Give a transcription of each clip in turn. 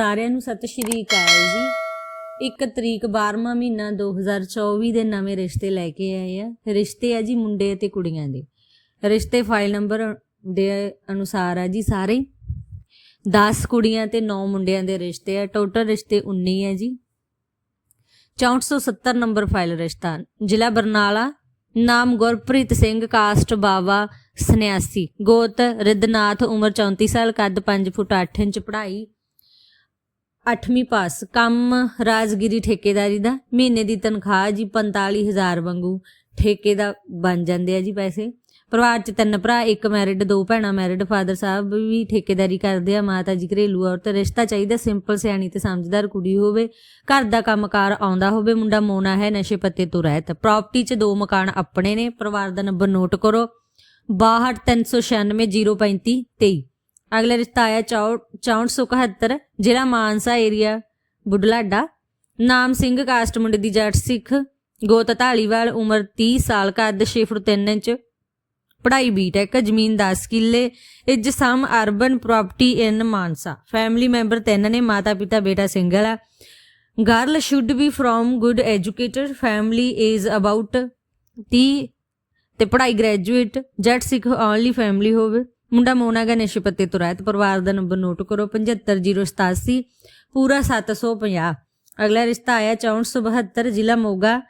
ਸਾਰਿਆਂ ਨੂੰ ਸਤਿ ਸ਼੍ਰੀ ਅਕਾਲ ਜੀ। 1 ਤਰੀਕ 12ਵਾਂ ਮਹੀਨਾ 2024 ਦੇ ਨਵੇਂ ਰਿਸ਼ਤੇ ਲੈ ਕੇ ਆਏ ਆ। ਰਿਸ਼ਤੇ ਆ ਜੀ ਮੁੰਡੇ ਅਤੇ ਕੁੜੀਆਂ ਦੇ। ਰਿਸ਼ਤੇ ਫਾਈਲ ਨੰਬਰ ਦੇ ਅਨੁਸਾਰ ਆ ਜੀ ਸਾਰੇ। 10 ਕੁੜੀਆਂ ਤੇ 9 ਮੁੰਡਿਆਂ ਦੇ ਰਿਸ਼ਤੇ ਆ। ਟੋਟਲ ਰਿਸ਼ਤੇ 19 ਹੈ ਜੀ। 6470 ਨੰਬਰ ਫਾਈਲ ਰਿਸ਼ਤਾ। ਜ਼ਿਲ੍ਹਾ ਬਰਨਾਲਾ। ਨਾਮ ਗੁਰਪ੍ਰੀਤ ਸਿੰਘ, ਕਾਸਟ ਬਾਵਾ, ਸੰਨਿਆਸੀ। ਗੋਤ ਰਿਦਨਾਥ ਉਮਰ 34 ਸਾਲ, ਕੱਦ 5 ਫੁੱਟ 8 ਇੰਚ, ਪੜ੍ਹਾਈ 8ਵੀਂ ਪਾਸ। ਕੰਮ ਰਾਜਗੀਰੀ ਠੇਕੇਦਾਰੀ ਦਾ। ਮਹੀਨੇ ਦੀ ਤਨਖਾਹ ਜੀ 45000 ਵਾਂਗੂ। ਠੇਕੇ ਦਾ ਬਣ ਜਾਂਦੇ ਆ ਜੀ ਪੈਸੇ। ਪਰਿਵਾਰ ਚ ਤਿੰਨ ਭਰਾ, ਇੱਕ ਮੈਰਿਡ ਦੋ ਭੈਣਾਂ ਮੈਰਿਡ ਫਾਦਰ ਸਾਹਿਬ ਵੀ ਠੇਕੇਦਾਰੀ ਕਰਦੇ ਆ। ਮਾਤਾ ਜੀ ਘਰੇਲੂ ਔਰਤ, ਰਿਸ਼ਤਾ ਚਾਹੀਦਾ ਸਿੰਪਲ ਸਿਆਣੀ ਤੇ ਸਮਝਦਾਰ ਕੁੜੀ ਹੋਵੇ। ਘਰ ਦਾ ਕੰਮਕਾਰ ਆਉਂਦਾ ਹੋਵੇ। ਮੁੰਡਾ ਮੋਨਾ ਹੈ, ਨਸ਼ੇ ਪੱਤੇ ਤੋਂ ਰਹਿਤ। ਪ੍ਰਾਪਰਟੀ 'ਚ ਦੋ ਮਕਾਨ ਆਪਣੇ ਨੇ। ਪਰਿਵਾਰ ਦਾ ਨੰਬਰ ਨੋਟ ਕਰੋ। 6239603523 ਅਗਲਾ ਰਿਸ਼ਤਾ ਆਇਆ 6471 ਜ਼ਿਲ੍ਹਾ ਮਾਨਸਾ ਏਰੀਆ ਬੁਢਲਾਡਾ। ਨਾਮ ਸਿੰਘ, ਕਾਸਟ ਮੁੰਡੇ ਦੀ ਜੱਟ ਸਿੱਖ। ਗੋਤ ਢਾਲੀਵਾਲ ਉਮਰ 30 ਸਾਲ, ਕੱਦ 6 ਫੁੱਟ 3 ਇੰਚ। ਪੜ੍ਹਾਈ ਬੀਟੈਕ ਜ਼ਮੀਨ 10 ਕਿੱਲੇ। Is some urban property in Mansa. Family member ਤਿੰਨ ਨੇ, ਮਾਤਾ ਪਿਤਾ, ਬੇਟਾ ਸਿੰਗਲ ਆ। Girl should be from good educated family is about 30 ਤੇ ਪੜ੍ਹਾਈ ਗ੍ਰੈਜੂਏਟ ਜੱਟ ਸਿੱਖ ਓਨਲੀ ਫੈਮਿਲੀ ਹੋਵੇ। ਮੁੰਡਾ ਮੋਨਾਗਾ ਨਸ਼ੇ ਪੱਤੇ ਤੋਂ ਰਹਿਤ ਪਰਿਵਾਰ ਦਾ ਨੰਬਰ ਨੋਟ ਕਰੋ 75087 ਪੂਰਾ 750 ਅਗਲਾ ਰਿਸ਼ਤਾ ਆਇਆ 6472 ਜ਼ਿਲ੍ਹਾ ਮੋਗਾ।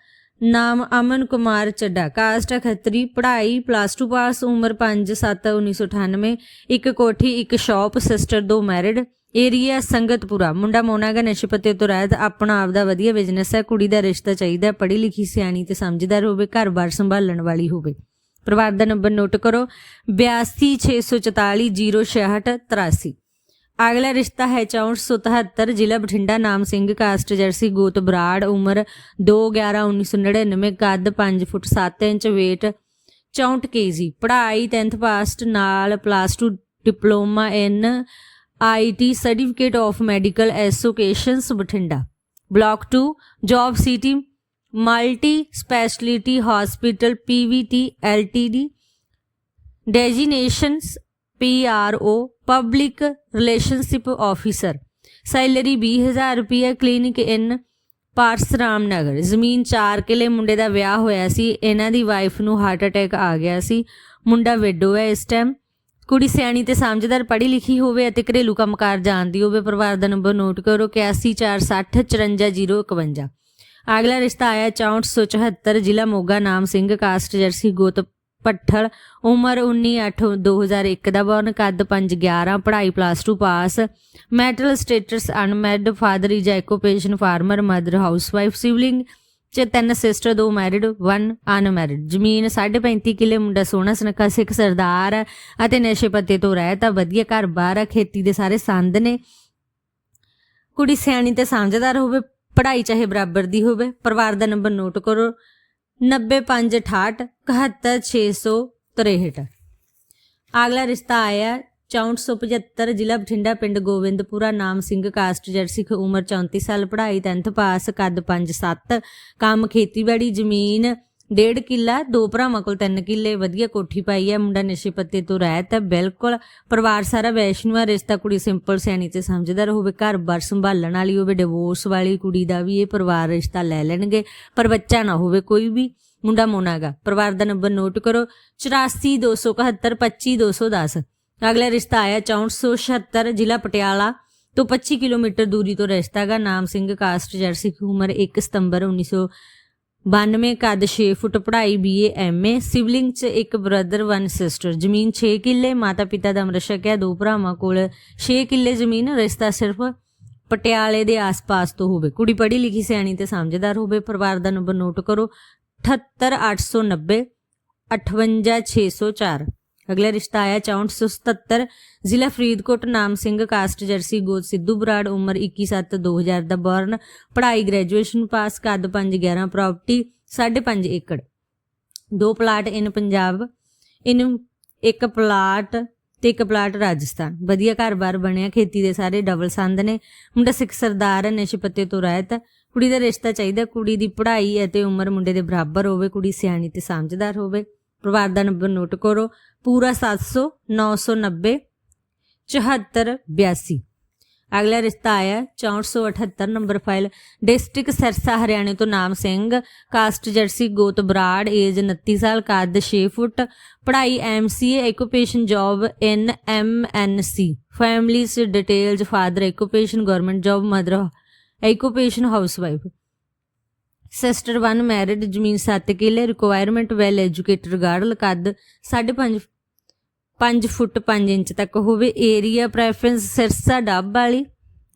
ਨਾਮ ਅਮਨ ਕੁਮਾਰ ਚੱਡਾ ਕਾਸਟ ਖੱਤਰੀ, ਪੜ੍ਹਾਈ ਪਲੱਸ 2 ਪਾਸ ਉਮਰ 5 7 1998 ਇੱਕ ਕੋਠੀ, ਇੱਕ ਸ਼ਾਪ ਸਿਸਟਰ ਦੋ ਮੈਰਿਡ ਏਰੀਆ ਸੰਗਤਪੁਰਾ। ਮੁੰਡਾ ਮੋਨਾਗਾ ਨਸ਼ੇ ਪੱਤੇ ਤੋਂ ਰਹਿਤ, ਆਪਣਾ ਆਪਦਾ ਵਧੀਆ ਬਿਜ਼ਨਸ ਹੈ। ਕੁੜੀ ਦਾ ਰਿਸ਼ਤਾ ਚਾਹੀਦਾ ਪੜ੍ਹੀ ਲਿਖੀ ਸਿਆਣੀ ਤੇ ਸਮਝਦਾਰ ਹੋਵੇ, ਘਰ-ਬਾਰ ਸੰਭਾਲਣ ਵਾਲੀ ਹੋਵੇ। ਪਰਿਵਾਰ ਦਾ ਨੰਬਰ ਨੋਟ ਕਰੋ। 8264406683 ਅਗਲਾ ਰਿਸ਼ਤਾ ਹੈ 6477 ਜ਼ਿਲ੍ਹਾ ਬਠਿੰਡਾ, ਨਾਮ ਸਿੰਘ, ਕਾਸਟ ਜਰਸੀ, ਗੋਤ ਬਰਾੜ, ਉਮਰ 2/11/1999 ਕੱਦ 5 ਫੁੱਟ 7 ਇੰਚ, weight 64 ਕੇਜੀ ਪੜ੍ਹਾਈ 10th ਪਾਸਟ ਨਾਲ plus 2 diploma in IT certificate of medical associations Bathinda. Block 2 job city multi specialty hospital PVT LTD designations PRO public relationship officer. Salary 20000 ਰੁਪਏ ਕਲੀਨਿਕ ਇਨ ਪਾਰਸਰਾਮ ਨਗਰ ਜ਼ਮੀਨ 4 ਕਿਲੇ ਮੁੰਡੇ ਦਾ ਵਿਆਹ ਹੋਇਆ ਸੀ। ਇਹਨਾਂ ਦੀ ਵਾਈਫ ਨੂੰ ਹਾਰਟ ਅਟੈਕ ਆ ਗਿਆ ਸੀ। ਮੁੰਡਾ ਵਿਡੋ ਹੈ ਇਸ ਟਾਈਮ ਕੁੜੀ ਸਿਆਣੀ ਤੇ ਸਮਝਦਾਰ, ਪੜ੍ਹੀ ਲਿਖੀ ਹੋਵੇ ਅਤੇ ਘਰੇਲੂ ਕੰਮਕਾਰ ਜਾਣਦੀ ਹੋਵੇ, ਪਰਿਵਾਰ ਦਾ ਨੰਬਰ ਨੋਟ ਕਰੋ 814660 54051 ਅਗਲਾ ਰਿਸ਼ਤਾ ਆਇਆ 6474 ਜ਼ਿਲ੍ਹਾ ਮੋਗਾ, ਨਾਮ ਸਿੰਘ, ਕਾਸਟ ਜਰਸੀ, ਗੋਤ ਪੱਠਲ ਉਮਰ 19 2001 ਦਾ ਬੌਰਨ, ਕੱਦ 5/11 ਪੜ੍ਹਾਈ plus 2 pass. Marital status unmarried, father is occupation farmer, mother housewife sibling ਚ ਤਿੰਨ ਸਿਸਟਰ, ਦੋ ਮੈਰਿਡ, ਵਨ ਅਨਮੈਰਿਡ। ਜ਼ਮੀਨ 35 ਕਿੱਲੇ, ਮੁੰਡਾ ਸੋਹਣਾ, ਸੁਨੱਖਾ, ਸਿੱਖ ਸਰਦਾਰ ਅਤੇ ਨਸ਼ੇ ਪੱਤੇ ਤੋਂ ਰਹਿਤ ਆ ਵਧੀਆ ਘਰ-ਬਾਰ ਆ, ਖੇਤੀ ਦੇ ਸਾਰੇ ਸੰਦ ਨੇ। ਕੁੜੀ ਸਿਆਣੀ ਤੇ ਸਮਝਦਾਰ ਹੋਵੇ ਪੜ੍ਹਾਈ ਚਾਹੇ ਬਰਾਬਰ ਦੀ ਹੋਵੇ, ਪਰਿਵਾਰ ਦਾ ਨੰਬਰ ਨੋਟ ਕਰੋ। 9568 71663 ਅਗਲਾ ਰਿਸ਼ਤਾ ਆਇਆ 6475 ਜ਼ਿਲ੍ਹਾ ਬਠਿੰਡਾ, ਪਿੰਡ ਗੋਬਿੰਦਪੁਰਾ, ਨਾਮ ਸਿੰਘ, ਕਾਸਟ ਜਰਸਿਕ ਉਮਰ 34 ਸਾਲ, ਪੜ੍ਹਾਈ 10th ਪਾਸ, ਕੱਦ 5-7 ਕੰਮ ਖੇਤੀਬਾੜੀ, ਜ਼ਮੀਨ ਡੇਢ ਕਿੱਲਾ, ਦੋ ਭਰਾਵਾਂ ਕੋਲ ਤਿੰਨ ਕਿੱਲੇ, ਵਧੀਆ ਕੋਠੀ ਪਾਈ ਹੈ, ਮੁੰਡਾ ਨਸ਼ੇ ਪੱਤੇ ਤੋਂ ਰਹਿਤ ਹੈ, ਬਿਲਕੁਲ ਪਰਿਵਾਰ ਸਾਰਾ ਵੈਸ਼ਨੂਆ ਰਿਸ਼ਤਾ ਕੁੜੀ ਸਿੰਪਲ ਸਿਆਣੀ ਤੇ ਸਮਝਦਾਰ ਹੋਵੇ, ਘਰ-ਬਾਰ ਸੰਭਾਲਣ ਵਾਲੀ ਹੋਵੇ ਡਿਵੋਰਸ ਵਾਲੀ ਕੁੜੀ ਦਾ ਵੀ ਇਹ ਪਰਿਵਾਰ ਰਿਸ਼ਤਾ ਲੈ ਲੈਣਗੇ, ਪਰ ਬੱਚਾ ਨਾ ਹੋਵੇ ਕੋਈ ਵੀ, ਮੁੰਡਾ ਮੋਨਾਗਾ ਪਰਿਵਾਰ ਦਾ ਨੰਬਰ ਨੋਟ ਕਰੋ 842772 25210 ਅਗਲਾ ਰਿਸ਼ਤਾ ਆਇਆ 6476 ਜ਼ਿਲ੍ਹਾ ਪਟਿਆਲਾ ਤੋਂ 25 ਕਿਲੋਮੀਟਰ ਦੂਰੀ ਤੋਂ ਰਿਸ਼ਤਾ ਗਾ ਨਾਮ ਸਿੰਘ ਕਾਸਟ ਜਰਸੀ, ਉਮਰ 1 ਸਤੰਬਰ 1992 ਕੱਦ 6 ਫੁੱਟ ਪੜ੍ਹਾਈ ਬੀਏ ਐਮਏ ਸਿਬਲਿੰਗ ਚ ਇੱਕ ਬ੍ਰਦਰ ਵਨ ਸਿਸਟਰ ਜ਼ਮੀਨ 6 ਕਿੱਲੇ, ਮਾਤਾ ਪਿਤਾ ਦਾ ਅਮਰ ਹੈ ਦੋ ਭਰਾਵਾਂ ਕੋਲ 6 ਕਿੱਲੇ ਜ਼ਮੀਨ, ਰਿਸ਼ਤਾ ਸਿਰਫ ਪਟਿਆਲੇ ਦੇ ਆਸ-ਪਾਸ ਤੋਂ ਹੋਵੇ। ਕੁੜੀ ਪੜ੍ਹੀ ਲਿਖੀ, ਸਿਆਣੀ ਤੇ ਸਮਝਦਾਰ ਹੋਵੇ, ਪਰਿਵਾਰ ਦਾ ਨੰਬਰ ਨੋਟ ਕਰੋ। 78890 58604 ਅਗਲਾ ਰਿਸ਼ਤਾ ਆਇਆ 6477 ਜ਼ਿਲ੍ਹਾ ਫਰੀਦਕੋਟ, ਨਾਮ ਸਿੰਘ, ਕਾਸਟ ਜਰਸੀ ਗੋਤ ਸਿੱਧੂ ਬਰਾੜ, ਉਮਰ 21/7/2000 ਦਾ ਬੌਰਨ, ਪੜ੍ਹਾਈ ਗ੍ਰੈਜੂਏਸ਼ਨ ਪਾਸ, ਕੱਦ 5/11 ਪ੍ਰਾਪਰਟੀ 5.5 ਏਕੜ। ਦੋ ਪਲਾਟ ਇਨ ਪੰਜਾਬ, ਇਨ ਇੱਕ ਪਲਾਟ ਤੇ ਇੱਕ ਪਲਾਟ ਰਾਜਸਥਾਨ। ਵਧੀਆ ਘਰ-ਬਾਰ ਬਣਿਆ, ਖੇਤੀ ਦੇ ਸਾਰੇ ਡਬਲ ਸੰਦ ਨੇ। ਮੁੰਡਾ ਸਿੱਖ ਸਰਦਾਰ ਹੈ, ਨਸ਼ੇ ਪੱਤੇ ਤੋਂ ਰਹਿਤ। ਕੁੜੀ ਦਾ ਰਿਸ਼ਤਾ ਚਾਹੀਦਾ, ਕੁੜੀ ਦੀ ਪੜ੍ਹਾਈ ਅਤੇ ਉਮਰ ਮੁੰਡੇ ਦੇ ਬਰਾਬਰ ਹੋਵੇ, ਕੁੜੀ ਸਿਆਣੀ ਤੇ ਸਮਝਦਾਰ ਹੋਵੇ। ਪਰਿਵਾਰ ਦਾ ਨੰਬਰ ਨੋਟ ਕਰੋ, ਪੂਰਾ 700 990 74 82 ਅਗਲਾ ਰਿਸ਼ਤਾ ਆਇਆ 6478 ਨੰਬਰ ਫਾਈਲ ਡਿਸਟ੍ਰਿਕਟ ਸਿਰਸਾ ਹਰਿਆਣੇ ਤੋਂ ਨਾਮ ਸਿੰਘ ਕਾਸਟ ਜਰਸੀ ਗੋਤ ਬਰਾੜ ਏਜ 29 ਸਾਲ, ਕੱਦ 6 ਫੁੱਟ, ਪੜ੍ਹਾਈ MCA occupation job in MNC families details father occupation government job mother occupation housewife sister 1 married ਜ਼ਮੀਨ 7 ਕਿੱਲੇ ਰਿਕੁਆਇਰਮੈਂਟ ਵੈਲ ਐਜੂਕੇਟਡ ਗਰਲ ਕੱਦ 5.5 5 ਫੁੱਟ 5 ਇੰਚ ਤੱਕ ਹੋਵੇ। ਏਰੀਆ ਪ੍ਰੈਫਰੈਂਸ ਸਿਰਸਾ ਡੱਬ ਵਾਲੀ,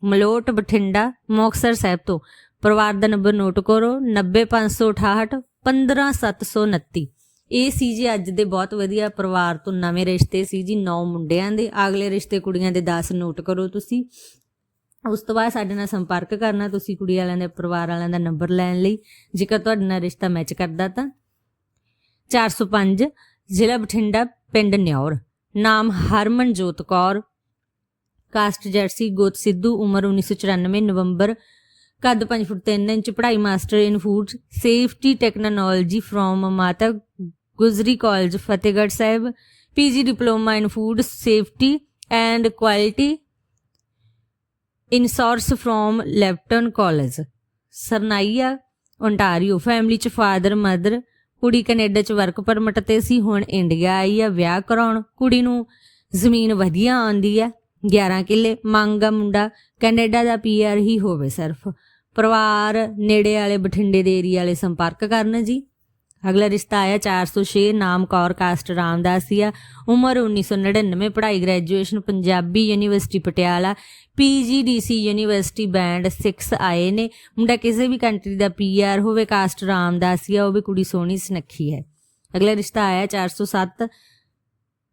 ਮਲੋਟ ਬਠਿੰਡਾ, ਮੁਕਤਸਰ ਸਾਹਿਬ ਤੋਂ। ਪਰਿਵਾਰ ਦਾ ਨੰਬਰ ਨੋਟ ਕਰੋ 90568 15729 ਇਹ ਸੀ ਜੀ ਅੱਜ ਦੇ ਬਹੁਤ ਵਧੀਆ ਪਰਿਵਾਰ ਤੋਂ ਨਵੇਂ ਰਿਸ਼ਤੇ ਸੀ ਜੀ 9 ਮੁੰਡਿਆਂ ਦੇ। ਅਗਲੇ ਰਿਸ਼ਤੇ ਕੁੜੀਆਂ ਦੇ 10 ਨੋਟ ਕਰੋ ਤੁਸੀਂ। ਉਸ ਤੋਂ ਬਾਅਦ ਸਾਡੇ ਨਾਲ ਸੰਪਰਕ ਕਰਨਾ ਤੁਸੀਂ ਕੁੜੀ ਵਾਲਿਆਂ ਦੇ, ਪਰਿਵਾਰ ਵਾਲਿਆਂ ਦਾ ਨੰਬਰ ਲੈਣ ਲਈ। ਜੇਕਰ ਤੁਹਾਡੇ ਨਾਲ ਰਿਸ਼ਤਾ ਮੈਚ ਕਰਦਾ ਤਾਂ। 405 ਜ਼ਿਲ੍ਹਾ ਬਠਿੰਡਾ, ਪਿੰਡ ਨਿਉਰ ਨਾਮ ਹਰਮਨਜੋਤ ਕੌਰ। ਕਾਸਟ ਜਰਸੀ ਗੋਤ ਸਿੱਧੂ, ਉਮਰ 1994 ਨਵੰਬਰ। ਕੱਦ 5 ਫੁੱਟ 3 ਇੰਚ, ਪੜ੍ਹਾਈ master in food safety technology from Mata Gujri college, Fatehgarh Sahib. PG diploma in food safety and quality. In source from Lambton college Sarnia Ontario family ਚ ਫਾਦਰ ਮਦਰ ਕੁੜੀ Canada ਚ work permit ਤੇ ਸੀ, ਹੁਣ India ਆਈ ਆ, ਵਿਆਹ ਕਰਾਉਣ। ਕੁੜੀ ਨੂੰ ਜ਼ਮੀਨ ਵਧੀਆ ਆਉਂਦੀ ਆ 11 ਕਿੱਲੇ, ਮੰਗਾ ਮੁੰਡਾ। ਕੈਨੇਡਾ ਦਾ ਪੀਆਰ ਹੀ ਹੋਵੇ ਸਿਰਫ। ਪਰਿਵਾਰ, ਨੇੜੇ ਵਾਲੇ, ਬਠਿੰਡੇ ਦੇ ਏਰੀਆ ਵਾਲੇ ਸੰਪਰਕ ਕਰਨ ਜੀ। ਅਗਲਾ ਰਿਸ਼ਤਾ ਆਇਆ 406 ਨਾਮ ਕੌਰ, ਕਾਸਟ ਰਾਮਦਾਸੀਆ ਉਮਰ 1999 ਪੜ੍ਹਾਈ graduation Punjabi university Patiala. PGDC university band 6 ਆਏ ਨੇ। ਮੁੰਡਾ ਕਿਸੇ ਵੀ ਕੰਟਰੀ ਦਾ ਪੀਆਰ ਹੋਵੇ, ਕਾਸਟ ਰਾਮਦਾਸੀਆ ਉਹ ਵੀ ਕੁੜੀ ਸੋਹਣੀ ਸੁਨੱਖੀ ਹੈ। ਅਗਲਾ ਰਿਸ਼ਤਾ ਆਇਆ 407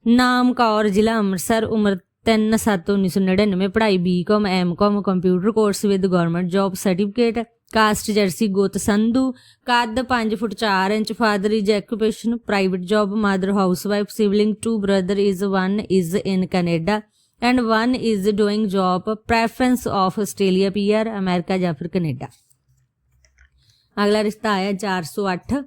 ਨਾਮ ਕੌਰ, ਜ਼ਿਲ੍ਹਾ ਅੰਮ੍ਰਿਤਸਰ, ਉਮਰ 3/7/1999 ਪੜ੍ਹਾਈ B Com M Com computer course with government job certificate caste jersey ਗੋਤ ਸੰਧੂ, ਕੱਦ 5 foot 4 inch, father is occupation, private job, mother housewife sibling two, brother is one, is in Canada, and one is doing job, preference of Australia PR America ਜਾਂ ਫਿਰ Canada. ਅਗਲਾ ਰਿਸ਼ਤਾ ਆਇਆ 408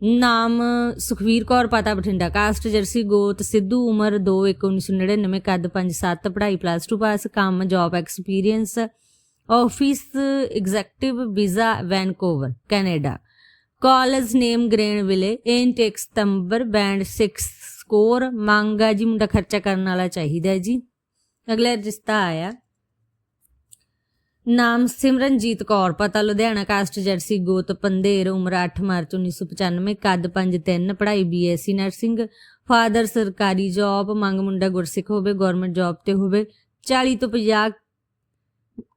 ਨਾਮ ਸੁਖਵੀਰ ਕੌਰ, ਪਤਾ Bathinda. Caste ਜਰਸੀ ਗੋਤ ਸਿੱਧੂ, ਉਮਰ 2 1999 ਕੱਦ 5-7 ਪੜ੍ਹਾਈ ਪਲੱਸ 2 ਪਾਸ, ਕੰਮ job experience office executive visa Vancouver, Canada. College name Granville intake September band 6 score ਮੰਗਾ ਜੀ, ਮੁੰਡਾ ਖਰਚਾ ਕਰਨ ਵਾਲਾ ਚਾਹੀਦਾ ਜੀ। ਅਗਲਾ ਰਿਸ਼ਤਾ ਆਇਆ। ਨਾਮ ਸਿਮਰਨਜੀਤ ਕੌਰ, ਪਤਾ ਲੁਧਿਆਣਾ ਕਾਸਟ ਜਰਸੀ, ਗੋਤ ਪੰਦੇਰ ਉਮਰ 8 ਮਾਰਚ 1995 ਕੱਦ 5-3 ਪੜ੍ਹਾਈ ਬੀਐਸਸੀ ਨਰਸਿੰਗ, ਫਾਦਰ ਸਰਕਾਰੀ ਜੌਬ, ਮੰਗ ਮੁੰਡਾ ਗੁਰਸਿੱਖ ਹੋਵੇ ਗਵਰਨਮੈਂਟ ਜੌਬ ਤੇ ਹੋਵੇ 40 ਤੋਂ 50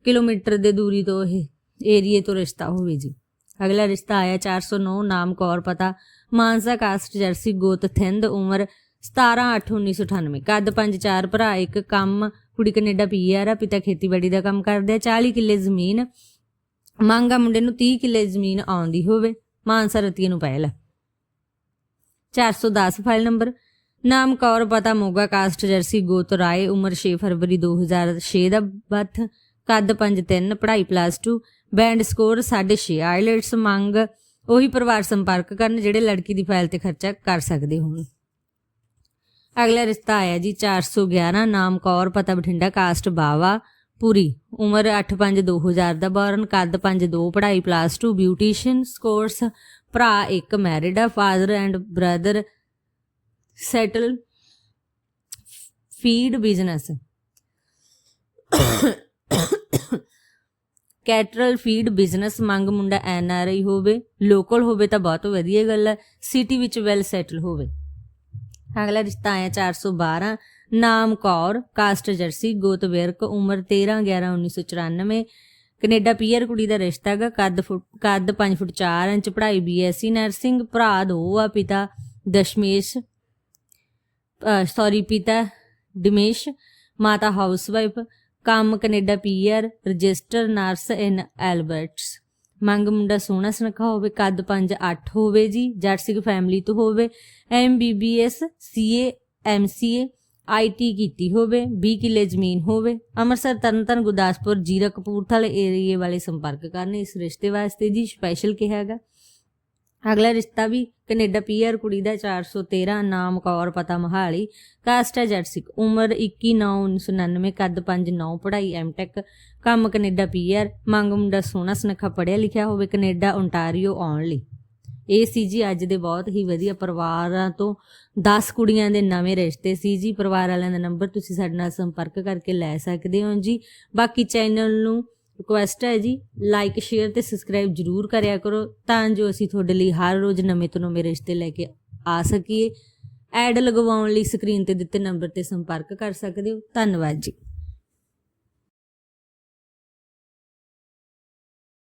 ਕਿਲੋਮੀਟਰ ਦੇ ਦੂਰੀ ਤੋਂ ਇਹ ਏਰੀਏ ਤੋਂ ਰਿਸ਼ਤਾ ਹੋਵੇ ਜੀ। ਅਗਲਾ ਰਿਸ਼ਤਾ ਆਇਆ 409 ਨਾਮ ਕੌਰ ਪਤਾ। ਮਾਨਸਾ ਕਾਸਟ ਜਰਸੀ ਗੋਤ ਥਿੰਦ, ਉਮਰ 17/8/1998 ਕੱਦ 5-4 ਭਰਾ ਇੱਕ, ਕੰਮ ਕੁੜੀ ਕੈਨੇਡਾ ਪੀਆਰ ਆ, ਪਿਤਾ ਖੇਤੀਬਾੜੀ ਦਾ ਕੰਮ ਕਰਦੇ ਆ 40 ਕਿੱਲੇ ਜ਼ਮੀਨ। ਮੰਗਾ ਮੁੰਡੇ ਨੂੰ 30 ਕਿੱਲੇ ਜ਼ਮੀਨ ਆਉਂਦੀ ਹੋਵੇ, ਮਾਨਸਾ ਰਤੀਏ ਨੂੰ ਪਹਿਲ 410 ਫਾਈਲ ਨੰਬਰ। ਨਾਮ ਕੌਰ ਪਤਾ, ਮੋਗਾ ਕਾਸਟ ਜਰਸੀ ਗੋਤ ਰਾਏ, ਉਮਰ 6 ਫਰਵਰੀ 2006 ਦਾ ਬਰਥ ਕੱਦ 5-3 ਪੜ੍ਹਾਈ ਪਲੱਸ 2 ਬੈਂਡ ਸਕੋਰ 6.5 ਆਈਲੈਟਸ ਮੰਗ। ਉਹੀ ਪਰਿਵਾਰ ਸੰਪਰਕ ਕਰਨ ਜਿਹੜੇ ਲੜਕੀ ਦੀ ਫਾਈਲ ਤੇ ਖਰਚਾ ਕਰ ਸਕਦੇ ਹੋਣ। ਅਗਲਾ ਰਿਸ਼ਤਾ ਆਇਆ ਜੀ 411 ਨਾਮ ਕੌਰ, ਪਤਾ ਬਠਿੰਡਾ ਕਾਸਟ ਬਾਵਾ, ਪੂਰੀ। ਉਮਰ 8-5-2000 ਦਾ ਬਰਨ, ਕੱਦ 5-2 ਪੜ੍ਹਾਈ ਪਲੱਸ 2 ਬਿਊਟੀਸ਼ੀਅਨ ਕੋਰਸ ਭਰਾ ਇੱਕ ਮੈਰਿਡ ਆ father and brother settle feed business cattle feed business ਮੰਗ ਮੁੰਡਾ ਐਨ ਆਰ ਆਈ ਹੋਵੇ, ਲੋਕਲ ਹੋਵੇ ਤਾਂ ਬਹੁਤ ਵਧੀਆ ਗੱਲ ਹੈ, ਸਿਟੀ ਵਿੱਚ ਵੈਲ ਸੈਟਲ ਹੋਵੇ। ਅਗਲਾ ਰਿਸ਼ਤਾ ਆਇਆ 412 ਨਾਮ ਕੌਰ ਕਾਸਟ ਜਰਸੀ ਗੋਤ ਵਿਰਕ, ਉਮਰ 13 11 1994 ਕੈਨੇਡਾ ਪੀਅਰ ਕੁੜੀ ਦਾ ਰਿਸ਼ਤਾ ਹੈਗਾ, ਕੱਦ ਫੁੱਟ, ਕੱਦ 5 ਫੁੱਟ 4 ਇੰਚ, ਪੜ੍ਹਾਈ ਬੀਐਸਸੀ ਨਰਸਿੰਗ ਭਰਾ ਦੋ ਆ ਪਿਤਾ, ਦਸ਼ਮੇਸ਼ ਸੌਰੀ ਪਿਤਾ ਦਿਮੇਸ਼, ਮਾਤਾ ਹਾਊਸਵਾਈਫ ਕੰਮ Canada PR, register nurse in Alberta. ਮੰਗ ਮੁੰਡਾ ਸੋਹਣਾ ਸੁਨੱਖਾ ਹੋਵੇ, ਕੱਦ 5 8 ਹੋਵੇ ਜੀ, ਜੱਟ ਸਿੱਖ ਫੈਮਿਲੀ ਤੋਂ ਹੋਵੇ ਐਮਬੀਬੀਐਸ ਸੀਏ ਐਮਸੀਏ ਆਈਟੀ ਕੀਤੀ ਹੋਵੇ 20 ਕਿੱਲੇ ਜ਼ਮੀਨ ਹੋਵੇ, ਅੰਮ੍ਰਿਤਸਰ, ਤਰਨਤਾਰਨ, ਗੁਰਦਾਸਪੁਰ, ਜੀਰਾ, ਕਪੂਰਥਲੇ ਏਰੀਏ ਵਾਲੇ ਸੰਪਰਕ ਕਰਨ ਇਸ ਰਿਸ਼ਤੇ ਵਾਸਤੇ ਜੀ, ਸਪੈਸ਼ਲ ਕਿਹਾ ਹੈਗਾ। ਅਗਲਾ ਰਿਸ਼ਤਾ ਵੀ ਕੈਨੇਡਾ ਪੀਆਰ ਕੁੜੀ ਦਾ 413 ਨਾਮ ਕੌਰ, ਪਤਾ ਮਹਾਲੀ, ਕਾਸਟ ਹੈ ਜੱਟ ਸਿੱਖ, ਉਮਰ 21 9 1999 ਕੱਦ 5 9 ਪੜ੍ਹਾਈ ਐਮਟੈਕ, ਕੰਮ ਕੈਨੇਡਾ ਪੀਆਰ, ਮੰਗ ਮੁੰਡਾ ਸੋਹਣਾ ਸੁਨੱਖਾ ਪੜ੍ਹਿਆ ਲਿਖਿਆ ਹੋਵੇ, ਕੈਨੇਡਾ ਓਨਟਾਰੀਓ ਆਉਣ ਲਈ। ਇਹ ਸੀ ਜੀ ਅੱਜ ਦੇ ਬਹੁਤ ਹੀ ਵਧੀਆ ਪਰਿਵਾਰਾਂ ਤੋਂ 10 ਕੁੜੀਆਂ ਦੇ ਨਵੇਂ ਰਿਸ਼ਤੇ। ਸੀ ਜੀ, ਪਰਿਵਾਰ ਵਾਲਿਆਂ ਦਾ ਨੰਬਰ ਤੁਸੀਂ ਸਾਡੇ ਨਾਲ ਸੰਪਰਕ ਕਰਕੇ ਲੈ ਸਕਦੇ ਹੋ ਜੀ। ਬਾਕੀ ਚੈਨਲ ਨੂੰ ਰਿਕੁਐਸਟ ਹੈ ਜੀ ਲਾਈਕ ਸ਼ੇਅਰ ਤੇ ਸਬਸਕ੍ਰਾਈਬ ਜਰੂਰ ਕਰਿਆ ਕਰੋ ਤਾਂ ਜੋ ਅਸੀਂ ਤੁਹਾਡੇ ਲਈ ਹਰ ਰੋਜ਼ ਨਵੇਂ ਤੋਂ ਨਵੇਂ ਰਿਸ਼ਤੇ ਲੈ ਕੇ ਆ ਸਕੀਏ। ਐਡ ਲਗਵਾਉਣ ਲਈ ਸਕਰੀਨ ਤੇ ਦਿੱਤੇ ਨੰਬਰ ਤੇ ਸੰਪਰਕ ਕਰ ਸਕਦੇ ਹੋ। ਧੰਨਵਾਦ ਜੀ।